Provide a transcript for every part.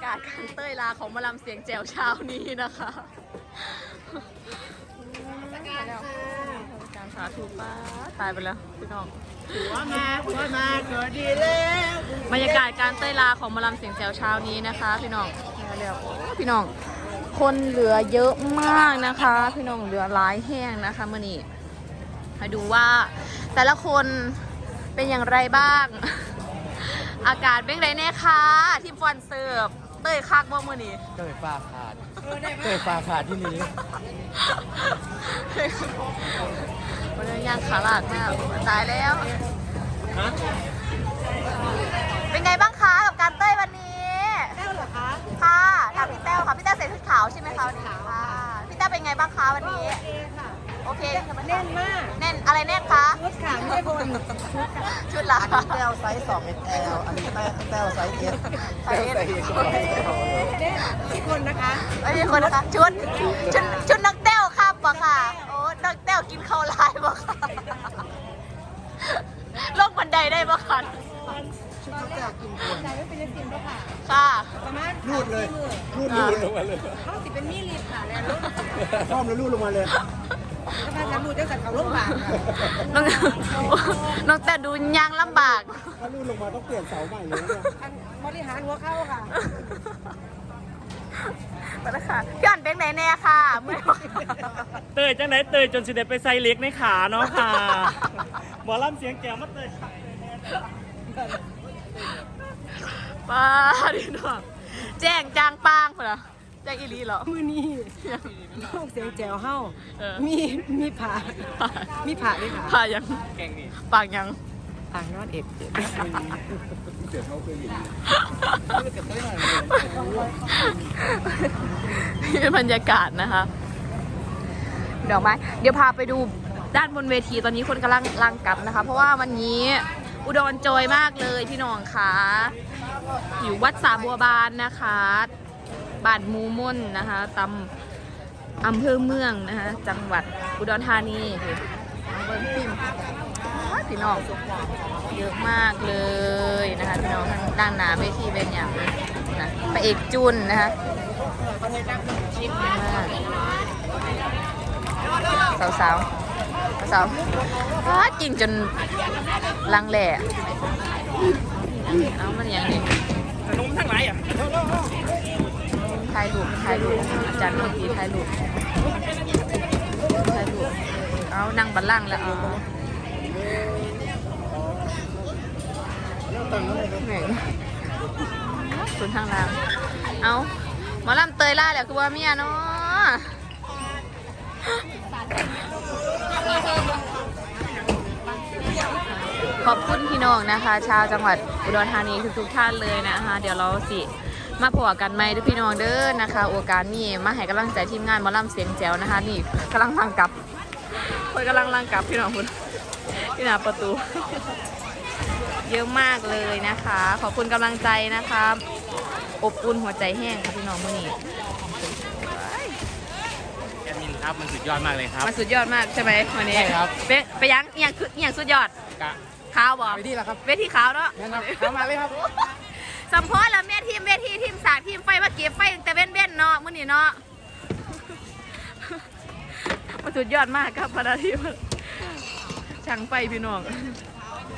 ากาศการเต้ยลาของหมาลำเสียงแจ๋วเช้านี้นะคะการสาธุป้าตายไปแล้วพี่น้องหัวมาหัวมาเกิดดีแล้วบรรยากาศการเต้ยลาของหมาลำเสียงแจ๋วเช้านี้นะคะ พี่น้องเร็วๆพี่น้อง คนเหลือเยอะมากนะคะ พี่น้องเหลือหลายแห้งนะคะมื่อนี้มาดูว่าแต่ละคนเป็นอย่างไรบ้าง อากาศเป็นไงแน่คะทีมฟอนเสิร์ฟ เต้ยคักบ่มื่อนี้เกิดฟ้าขาดเกิดฟ้าขาดที่นี้วันนี้ย่างขาหลากมากตายแล้ว ฮะเป็นไงบ้างคะกับการเต้ยวันนี้แต้วเหรอคะค่ะถามพี่แต้วค่ะพี่แต้วใส่ชุดขาวใช่ไหมคะวันนี้ค่ะพี่แต้วเป็นไงบ้างคะวันนี้ โอเคค่ะ โอเคแน่นมาก แน่นอะไรแน่นคะชุดขาไม่ได้บนชุดหลังแต้วไซส์2 XL อันนี้แต้วไซส์ S ใส่เอ็นแน่นที่คนนะคะไม่มีคนนะคะชุดชุดชุดนักแต้วครับบ่ค่ะโอ้นักแต้วกินข้าวลายบ่ค่ะลงบันไดได้บ่คะตอนแรกใจไม่เป็นเรื่องจริงก็ค่ะค่ะประมาณรูดเลยสามรูดสี่หมื่นรูดลงมาเลยเข้าสิเป็นมีลิฟต์ค่ะแล้วรถคล่อมแล้วรูดลงมาเลย ก็พาฉันดูเจ้าสัตว์เขาลงบากค่ะน้องน้องแต่ดูยางลำบาก ถ้ารูดลงมาต้องเปลี่ยนเสาใหม่เลยเนี่ยอันบริหารหัวเข้าค่ะไปแล้วค่ะพี่อ่อนเป็นไหนแน่ค่ะเมื่อเตยจังไหนเตยจนสิได้ไปใส่เล็กในขาเนาะค่ะหมอลำเสียงแก้วมาเตยป้าดิเนาะแจ้งจางปางเปล่า แจ้งอีหลีเหรอ มือนี้ลูกเสียงแจ๋วเฮ้าเออ มีมีผ่ามีผ่าด้วยค่ะปากยังปากยังอ่างนอนเอ็ดนี่เป็นบรรยากาศนะคะดอกไม้เดี๋ยวพาไปดูด้านบนเวทีตอนนี้คนกำลังลังกลับนะคะ เพราะว่าวันนี้อุดรจอยมากเลยพี่น้องคะอยู่วัดสาบัวบานนะคะ บ้านมูม่นนะคะตำอำเภอเมืองนะคะ จังหวัดอุดรธานีคือเบิ้งฟิล์มพี่น้องเยอะมากเลยนะคะพี่น้องทางด้านหน้าเวทีเป็นอย่างนะพระเอกจุนนะคะสาวสาวสาวๆว้าจริงจนลังแหล่เอามันอย่างนี้ขนมทั้งหลายอะายรูปถ่ายรูปอาจารย์โนทีถ่ายรูปถ่ายรูปเอานั่งบัลลังก์แล้วเอาเหม่งสุนทางล่างเอาหมอลำเตยล่าแล้วคือว่าเมียเนาะขอบคุณพี่น้องนะคะ ชาวจังหวัดอุดรธานีทุกๆท่านเลยนะคะ เดี๋ยวเราสิ มาพอกันไหมทุกพี่น้องเด้อนะคะ โอกาสนี้มาให้กำลังใจทีมงานหมอลำเสียงแจ๋วนะคะ นี่กำลังลังกลับคนกำลังลังกลับพี่น้องคุณที่หน้าประตู เยอะมากเลยนะคะ ขอบคุณกำลังใจนะคะ อบอุ่นหัวใจแห้งค่ะพี่น้องมื่อนี้แอดมินครับมันสุดยอดมากเลยครับ มันสุดยอดมากใช่ไหมวันนี้ใช่ครับไปไปยังอหย่างคืออหย่างสุดยอดกะขาวบอกไปที่แล้วครับเวทีขาวเนาะนั่นครับเข้ามาเลยครับ สัมพอแล้วแม่ทีมเวทีทีมสากทีมไฟมาเก็บไฟแต่เว้นเว้นเนาะมื้อนี้เนาะมันสุดยอดมากครับพนาทีมช่างไฟพี่น้อง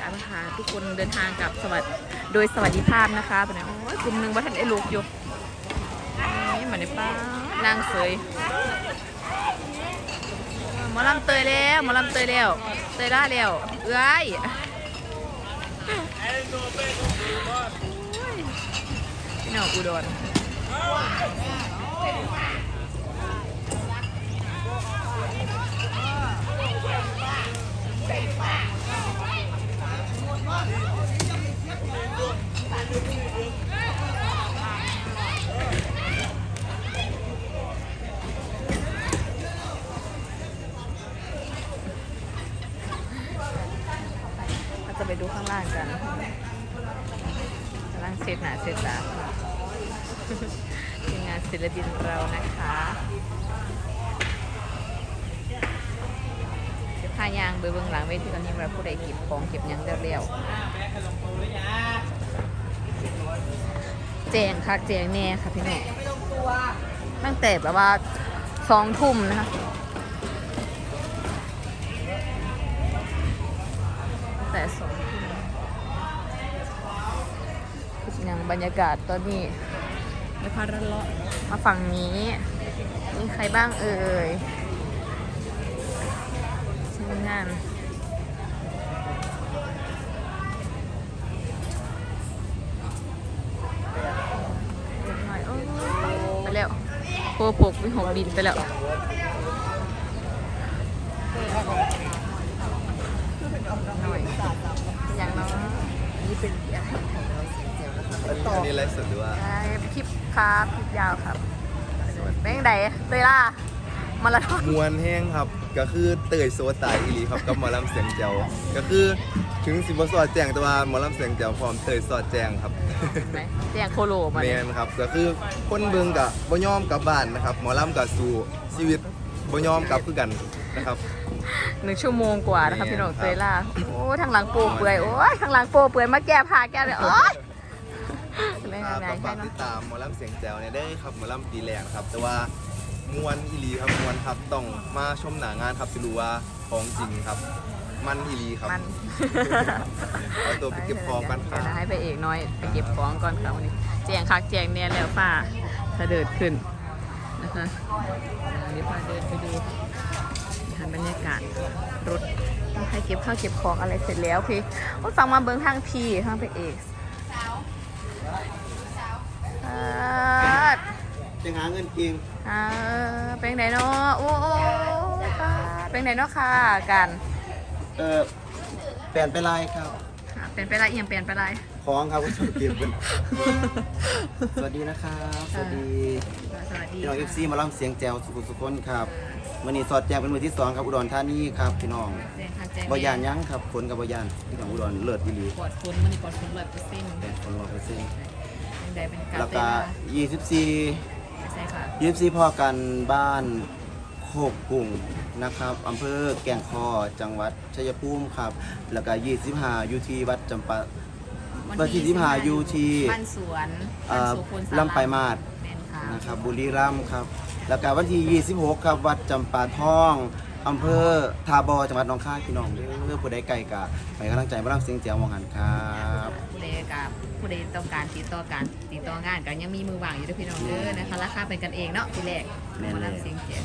การพาทุกคนเดินทางกับสวัสดโดยสวัสดิภาพนะคะเป็นไงโอ้ยกลุ่มหนึ่งว่าท่านไอ้ลูกอยู่นี่มาในป้านางเสยหมอลำเตยแล้วหมอลำเตยแล้วเตยล่าแล้วเอ้ย แนวอุดรเราจะไปดูข้างล่างกันข้างล่างเสร็จหนาเสร็จตา ทีมงาน ศิลปินเรานะคะเดี๋ยวพายางเบื้องหลังเวทีตอนนี้เราผู้ใดเก็บของเก็บยังเร็วๆแจงคักแจงแน่ค่ะพี่น้องตั้งแต่แบบว่าสองทุ่มนะคะแต่สองทุ่มอย่างบรรยากาศตอนนี้ไม่พารันเลาะ มาฝั่งนี้ มีใครบ้างเอ่ยทีมงานโอ้ไปแล้วโคปกวิหงบินไปแล้วหน่อยอย่างน้อยนี่เป็นเบียร์ อันนี้ไลฟ์สดหรือว่า ใช่คลิปครับคลิปยาวครับเป็นยังไงเลยล่ะมาราธอนมวนแห้งครับ ก็คือเตยโซตายอีหลีครับกับหมอลำเสียงเจ้าก็คือถึงสิบสอดแจงแต่ว่าหมอลำเสียงเจ้าพร้อมเตยสอดแจงครับเห็นไหมเสียงโคโลมาแมเนี่ยนครับ ก็คือคนเบิงกับบ่ยอมกลับบ้านนะครับหมอลำกับสู่ชีวิตบ่ยอมกลับคือกันนะครับ หนึ่งชั่วโมงกว่านะครับแม่พี่น้องครับเตยล่าโอ้ทางหลังโปเปื่อยโอ้ยทางหลังโปเปื่อยมาแก้ผ้าแก้เลยโอ้ย ไม่คไงรับไงก็ใช่ฝากเนาะติดตามหมอลำเสียงแจ้วเนี่ยได้ครับหมอลำตีแรงครับ แต่ว่ามวนอีหลีครับมวนครับต้องมาชมหนางานครับจะรู้ว่าของจริงครับ มันอีหลีครับมันเอาตัวไปเก็บของกันคเดี๋รัยวบนะให้ไปเอกน้อยไปเก็บของก่อนครับวันนี้แจงคักแจงเนี่ยแล้วฝ้าถ้าเดินขึ้นนะคะเดี๋ยวพาเดินไปดูทันบรรยากาศรถต้องให้เก็บข้าวเก็บของอะไรเสร็จแล้วพี่ว่าฟังมาเบิ้งทางพี่ทางไปเอกอ่าจะหาเงินเก่งอ่าเป็นไงเนาะโอ้โอ้ป้าเป็นไงเนาะค่ะกันเออเปลี่ยนไปไลน์ครับ อ่าเป็นไปไรเอียงเปลี่ยนไปไรของครับคุณเก็บเป็นสวัสดีนะครับ สวัสดีสวัสดีพี่น้องเอฟซีมาล่ำเสียงแจวสุขุมสุขคนครับวันนี้สอดแจงเป็นมือที่สองครับอุดรธานีครับพี่น้องแจงคักแจงบอยานยั้งครับฝนกับบอยานพี่น้องอุดรเลิศดีหลีปลอดฝนมันนี่ปลอดฝนร้อยเปอร์เซ็นต์แต่ฝนร้อยเปอร์เซ็นต์ เป็นใดเป็นการแล้วเต้ก็นยี่สิบสี่ใช่ค่ะยี่สิบสี่พ่อกันบ้านโคกกุ้งนะครับอำเภอแก่งคอจังหวัดชัยภูมิครับ แล้วก็ยี่สิบห้าอยู่ที่วัดจำปาวันที่25อยู่ที่บ้านสวนเอ่บ้านอสุคนสารลำไปลายมาดแม่นค่ะ นะครับบุรีรัมย์ครับ แล้วก็วันที่ 26 ครับ วัดจำปาทอง อำเภอทาบอจังหวัดหนองคายพี่น้องเด้อผู้ใดไกลกะไปกำลังใจบ้านเสียงเจียวมองหันครับผู้ใดกับผู้ใดต้องการติดต่อการติดต่องานกันยังมีมือวางอยู่ด้วยพี่น้องเด้อนะคะราคาเป็นกันเองเนาะทีแรกแม่นมาเลยลำเสียงเจ็ด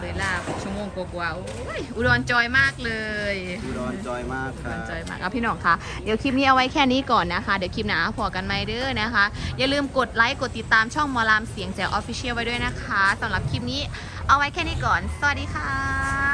เลยลาชั่วโมงกว่าๆโอ้ยอุดรจอยมากเลยอุดรจอยมากคอุดรัรบจอยมากเอาพี่น้องคะเดี๋ยวคลิปนี้เอาไว้แค่นี้ก่อนนะคะ เดี๋ยวคลิปหน้าพอกันไหมเด้อนะคะ อย่าลืมกดไลค์กดติดตามช่องหมอลามเสียงแจ๋วออฟฟิเชียลไว้ด้วยนะคะสำหรับคลิปนี้ เอาไว้แค่นี้ก่อน สวัสดีค่ะ